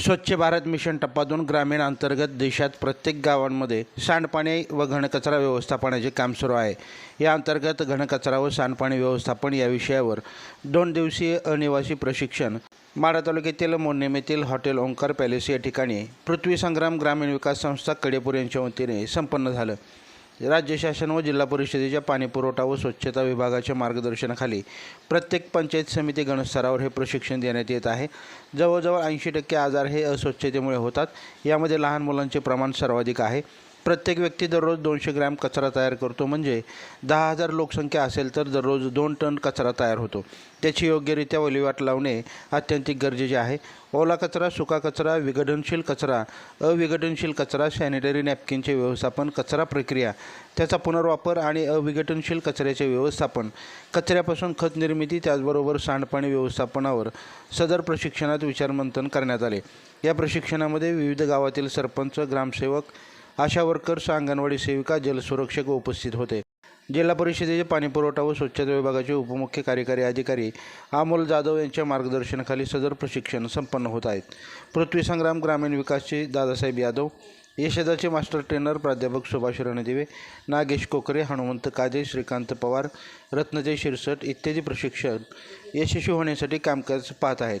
स्वच्छ भारत मिशन टप्पा दोन ग्रामीण अंतर्गत देशात प्रत्येक गावांमध्ये सांडपाणी व घनकचरा व्यवस्थापनाचे काम सुरू आहे. या अंतर्गत घनकचरा व सांडपाणी व्यवस्थापन या विषयावर दोन दिवसीय अनिवासी प्रशिक्षण माढा तालुक्यातील मोडनेम येथील हॉटेल ओंकार पॅलेस या ठिकाणी पृथ्वी संग्राम ग्रामीण विकास संस्था कडेपूर यांच्या वतीने संपन्न झालं. राज्य शासन व जिल्हा परिषदेच्या पाणीपुरवठा व स्वच्छता विभागाच्या मार्गदर्शनाखाली प्रत्येक पंचायत समिती गणस्तरावर हे प्रशिक्षण देण्यात येत आहे. जवळजवळ ऐंशी टक्के आजार हे अस्वच्छतेमुळे होतात. यामध्ये लहान मुलांचे प्रमाण सर्वाधिक आहे. प्रत्येक व्यक्ती दररोज दोनशे ग्रॅम कचरा तयार करतो. म्हणजे दहा हजार लोकसंख्या असेल तर दररोज दोन टन कचरा तयार होतो. त्याची योग्यरित्या विल्हेवाट लावणे अत्यंतिक गरजेचे आहे. ओला कचरा सुका कचरा विघटनशील कचरा अविघटनशील कचरा सॅनिटरी नॅपकिनचे व्यवस्थापन कचरा प्रक्रिया त्याचा पुनर्वापर आणि अविघटनशील कचऱ्याचे व्यवस्थापन कचऱ्यापासून खत निर्मिती त्याचबरोबर सांडपाणी व्यवस्थापनावर सदर प्रशिक्षणात विचारमंथन करण्यात आले. या प्रशिक्षणामध्ये विविध गावातील सरपंच ग्रामसेवक आशा वर्कर्स अंगणवाडी सेविका जलसुरक्षक उपस्थित होते. जिल्हा परिषदेचे पाणीपुरवठा व स्वच्छता विभागाचे उपमुख्य कार्यकारी अधिकारी अमोल जाधव यांच्या मार्गदर्शनाखाली सदर प्रशिक्षण संपन्न होत आहेत पृथ्वी संग्राम ग्रामीण विकासचे दादासाहेब यादव यशदाचे मास्टर ट्रेनर प्राध्यापक सुभाष रणदिवे नागेश कोकरे हनुमंत काजे श्रीकांत पवार रत्नजय शिरसट इत्यादी प्रशिक्षण यशस्वी होण्यासाठी कामकाज पाहत आहेत.